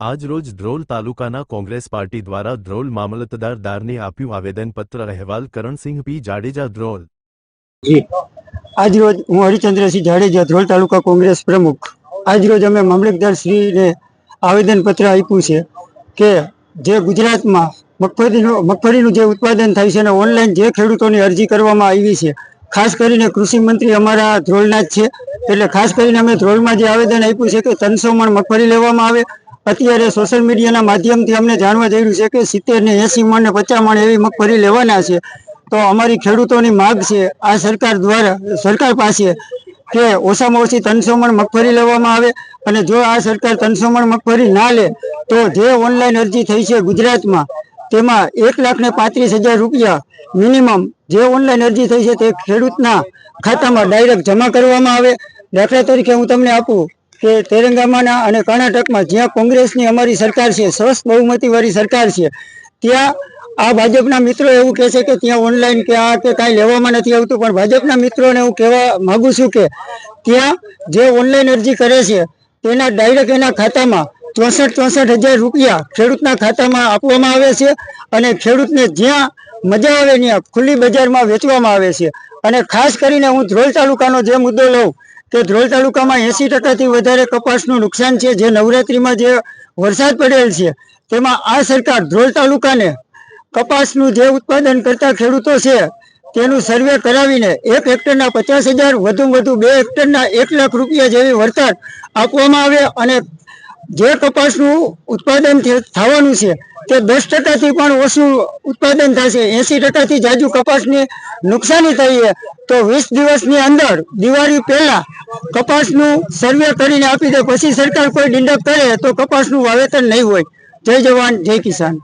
આજરોજ ધ્રોલ તાલુકાના કોંગ્રેસ પાર્ટી દ્વારા ધ્રોલ મામલતદાર દારને આપ્યું આવેદનપત્ર અહેવાલ કરણસિંહ પી. જાડેજા ધ્રોલ. આજરોજ હું હરિચંદ્રસિંહ જાડેજા ધ્રોલ તાલુકા કોંગ્રેસ પ્રમુખ. આજરોજ અમે મામલતદાર શ્રીને આવેદનપત્ર આપ્યું છે કે જે ગુજરાતમાં મગફળીનું મગફળીનું જે ઉત્પાદન થાય છે અને ઓનલાઈન જે ખેડૂતોની અરજી કરવામાં આવી છે, ખાસ કરીને કૃષિ મંત્રી અમારા ધ્રોલના જ છે. એટલે ખાસ કરીને અમે ધ્રોલમાં જે આવેદન આપ્યું છે કે ત્રણસો મણ મગફળી લેવામાં આવે અત્યારે સોશિયલ મીડિયાના માધ્યમથી અમને જાણવા જઈ છે કે સિત્તેર ને એસી મણ ને પચાસ મણ એવી મગફળી લેવાના છે. તો અમારી ખેડૂતોની માગ છે, આ સરકાર દ્વારા, સરકાર પાસે કે ઓછામાં ઓછી ત્રણસો મણ મગફળી લેવામાં આવે અને જો આ સરકાર ત્રણસો મણ મગફળી ના લે, તો જે ઓનલાઈન અરજી થઈ છે ગુજરાતમાં, તેમાં એક લાખ ને પાંત્રીસ હજાર રૂપિયા મિનિમમ જે ઓનલાઈન અરજી થઈ છે તે ખેડૂતના ખાતામાં ડાયરેક્ટ જમા કરવામાં આવે. દાખલા તરીકે હું તમને આપું કે તેલંગાણા અને કર્ણાટકમાં જ્યાં કોંગ્રેસની અમારી સરકાર છે સ્વસ્થ બહુમતીવાળી સરકાર છે, ત્યાં આ ભાજપના મિત્રો એવું કહે છે કે ત્યાં ઓનલાઈન કે આ કે કાંઈ લેવામાં નથી આવતું, પણ ભાજપના મિત્રોને હું કહેવા માંગુ છું કે ત્યાં જે ઓનલાઈન અરજી કરે છે, તેના ડાયરેક્ટ એના ખાતામાં ચોસઠ ચોસઠ હજાર રૂપિયા ખેડૂતના ખાતામાં આપવામાં આવે છે અને ખેડૂતને જ્યાં મજા આવે ત્યાં ખુલ્લી બજારમાં વેચવામાં આવે છે. અને ખાસ કરીને હું ધ્રોલ તાલુકાનો જે મુદ્દો લઉં કે ધ્રોલ તાલુકામાં એસી ટકાથી વધારે કપાસનું નુકસાન છે. જે નવરાત્રિમાં જે વરસાદ પડેલ છે, તેમાં આ સરકાર ધ્રોલ તાલુકાને કપાસનું જે ઉત્પાદન કરતા ખેડૂતો છે, તેનું સર્વે કરાવીને એક હેક્ટરના પચાસ હજાર વધુ વધુ બે હેક્ટરના એક લાખ રૂપિયા જેવી વળતર આપવામાં આવે અને જે કપાસનું ઉત્પાદન થવાનું છે તે દસ ટકાથી પણ ઓછું ઉત્પાદન થશે. એસી ટકાથી જાજુ કપાસની નુકસાની થઈ તો વીસ દિવસની અંદર, દિવાળી પહેલા કપાસનું સર્વે કરીને આપી દે. પછી સરકાર કોઈ ડિંડક કરે તો કપાસનું વાવેતર નહીં હોય. જય જવાન, જય કિસાન.